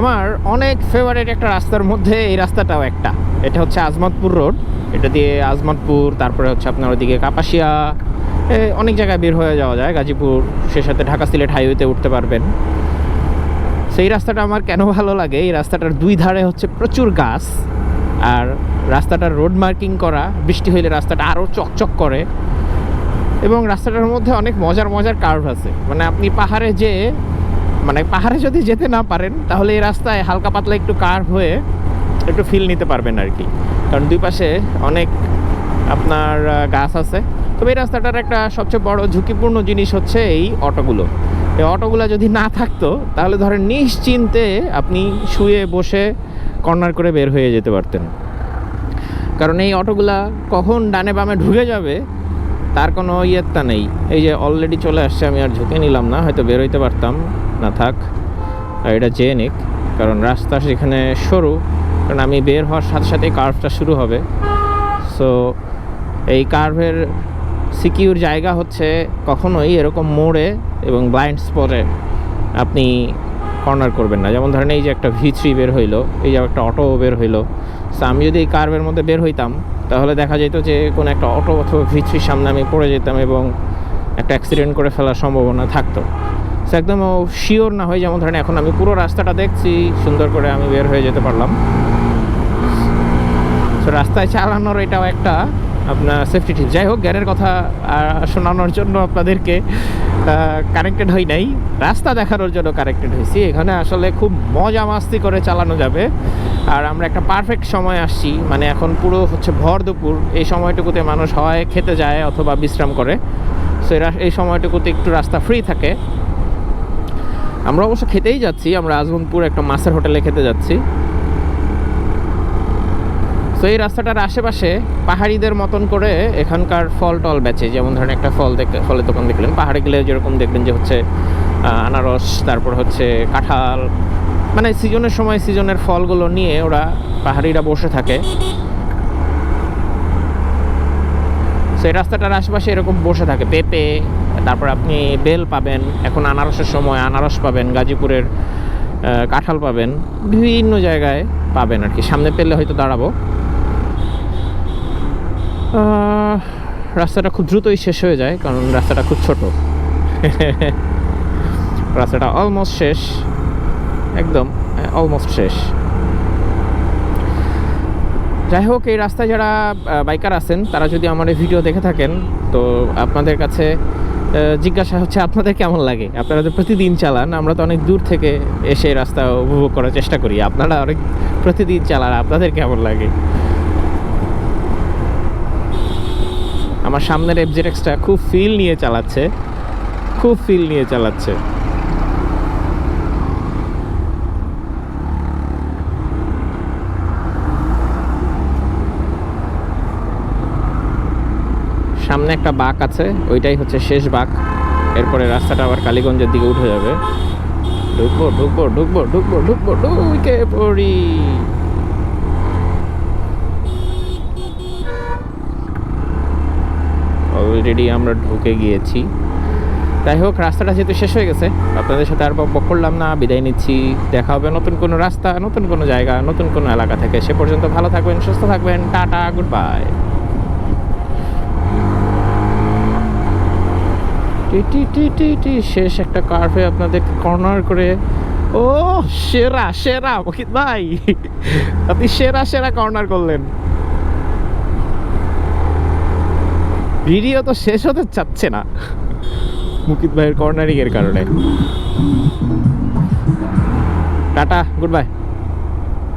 আমার অনেক ফেভারিট একটা রাস্তার মধ্যে এই রাস্তাটাও একটা। এটা হচ্ছে আজমতপুর রোড এটা দিয়ে আজমতপুর, তারপরে হচ্ছে আপনার ওদিকে কাপাসিয়া অনেক জায়গায় বের হয়ে যাওয়া যায়। গাজীপুর, সে সাথে ঢাকা সিলেট হাইওয়েতে উঠতে পারবেন। সেই রাস্তাটা আমার কেন ভালো লাগে? এই রাস্তাটার দুই ধারে হচ্ছে প্রচুর গাছ। আর রাস্তাটার রোড মার্কিং করা, বৃষ্টি হইলে রাস্তাটা আরও চকচক করে। এবং রাস্তাটার মধ্যে অনেক মজার মজার কার্ভ আছে। মানে আপনি পাহাড়ে যে মানে পাহাড়ে যদি যেতে না পারেন, তাহলে এই রাস্তায় হালকা পাতলা একটু কার হয়ে একটু ফিল নিতে পারবেন আর কি কারণ দুই পাশে অনেক আপনার গাছ আছে। তবে এই রাস্তাটার একটা সবচেয়ে বড় ঝুঁকিপূর্ণ জিনিস হচ্ছে এই অটোগুলো। এই অটোগুলো যদি না থাকতো, তাহলে ধরেন নিশ্চিন্তে আপনি শুয়ে বসে কর্নার করে বের হয়ে যেতে পারতেন। কারণ এই অটোগুলা কখন ডানে বামে ঢুকে যাবে, তার কোনো ইয়েত্তা নেই। এই যে অলরেডি চলে আসছে, আমি আর ঝুঁকে নিলাম না, হয়তো বের হইতে পারতাম। না থাক। আর এটা চেয়ে নিক, কারণ রাস্তা সেখানে সরু, কারণ আমি বের হওয়ার সাথে সাথে কার্ভটা শুরু হবে। সো এই কার্ভের সিকিউর জায়গা হচ্ছে কখনোই এরকম মোড়ে এবং ব্লাইন্ড স্পটে আপনি কর্নার করবেন না। যেমন ধরেন এই যে একটা ভি থ্রি বের হইল, এই যে একটা অটো বের হইল। সো আমি যদি এই কার্ভের মধ্যে বের হইতাম, তাহলে দেখা যেত যে কোনো একটা অটো অথবা ভি থ্রির সামনে আমি পড়ে যেতাম এবং একটা অ্যাক্সিডেন্ট করে ফেলার সম্ভাবনা থাকতো। সো একদম শিওর না হয়, যেমন ধরেন এখন আমি পুরো রাস্তাটা দেখছি, সুন্দর করে আমি বের হয়ে যেতে পারলাম। সো রাস্তায় চালানোর এটাও একটা আপনার সেফটি টিপ যাই হোক, জ্ঞানের কথা শোনানোর জন্য আপনাদেরকে কানেক্টেড হই নাই। রাস্তা দেখানোর জন্য কানেক্টেড হয়েছি। এখানে আসলে খুব মজা মাস্তি করে চালানো যাবে। আর আমরা একটা পারফেক্ট সময় আসছি। মানে এখন পুরো হচ্ছে ভর দুপুর। এই সময়টুকুতে মানুষ হয়, খেতে যায় অথবা বিশ্রাম করে। সো এই সময়টুকুতে একটু রাস্তা ফ্রি থাকে। আমরা অবশ্য খেতেই যাচ্ছি, আমরা আজমনপুর একটা মাছের হোটেলে খেতে যাচ্ছি। তো এই রাস্তাটার আশেপাশে পাহাড়িদের মতন করে এখানকার ফল টল বেচে, যেমন ধরেন একটা ফল দেখতে, ফলের দোকান দেখলেন। পাহাড়ে গেলে যেরকম দেখবেন যে হচ্ছে আনারস, তারপর হচ্ছে কাঁঠাল। মানে সিজনের সময় সিজনের ফলগুলো নিয়ে ওরা পাহাড়িরা বসে থাকে। সেই রাস্তাটার আশেপাশে এরকম বসে থাকে, পেঁপে তারপর আপনি বেল পাবেন, এখন আনারসের সময় আনারস পাবেন, গাজীপুরের কাঁঠাল পাবেন, বিভিন্ন জায়গায় পাবেন আর কি। সামনে পেলে হয়তো দাঁড়াবো। রাস্তাটা খুব দ্রুতই শেষ হয়ে যায়, কারণ রাস্তাটা খুব ছোট। রাস্তাটা অলমোস্ট শেষ। একদম অলমোস্ট শেষ। যাই হোক, এই রাস্তায় যারা বাইকার আছেন, তারা যদি আমার এই ভিডিও দেখে থাকেন, তো আপনাদের কাছে জিজ্ঞাসা হচ্ছে, আপনাদের কেমন লাগে? আপনারা তো প্রতিদিন চালান, আমরা তো অনেক দূর থেকে এসে রাস্তা উপভোগ করার চেষ্টা করি। আপনারা অনেক প্রতিদিন চালান, আপনাদের কেমন লাগে? আমার সামনের এফজেটেক্সটা খুব ফিল নিয়ে চালাচ্ছে। খুব ফিল নিয়ে চালাচ্ছে। সামনে একটা বাঁক আছে, ওইটাই হচ্ছে শেষ বাঁক। এরপরে রাস্তাটা আবার কালীগঞ্জের দিকে উঠে যাবে। ঢুকবো ঢুকবো ঢুকবো ঢুকবো ঢুকবো, ঢুকে পড়ি। অলরেডি আমরা ঢুকে গিয়েছি। যাই হোক, রাস্তাটা যেহেতু শেষ হয়ে গেছে, আপনাদের সাথে আর বক করলাম না, বিদায় নিচ্ছি। দেখা হবে নতুন কোনো রাস্তা, নতুন কোনো জায়গা, নতুন কোনো এলাকা থেকে। সে পর্যন্ত ভালো থাকবেন, সুস্থ থাকবেন, টাটা গুড বাই টি টি টি টি শেষ একটা কার্ভে আপনাদের কর্নার করে। ও, সেরা সেরা মহিত ভাই। আপনি সেরা সেরা কর্নার করলেন। ভিডিও তো শেষ হতে চাচ্ছে না। মুকিত ভাইয়ের কর্নারিং এর কারণে। Tata good by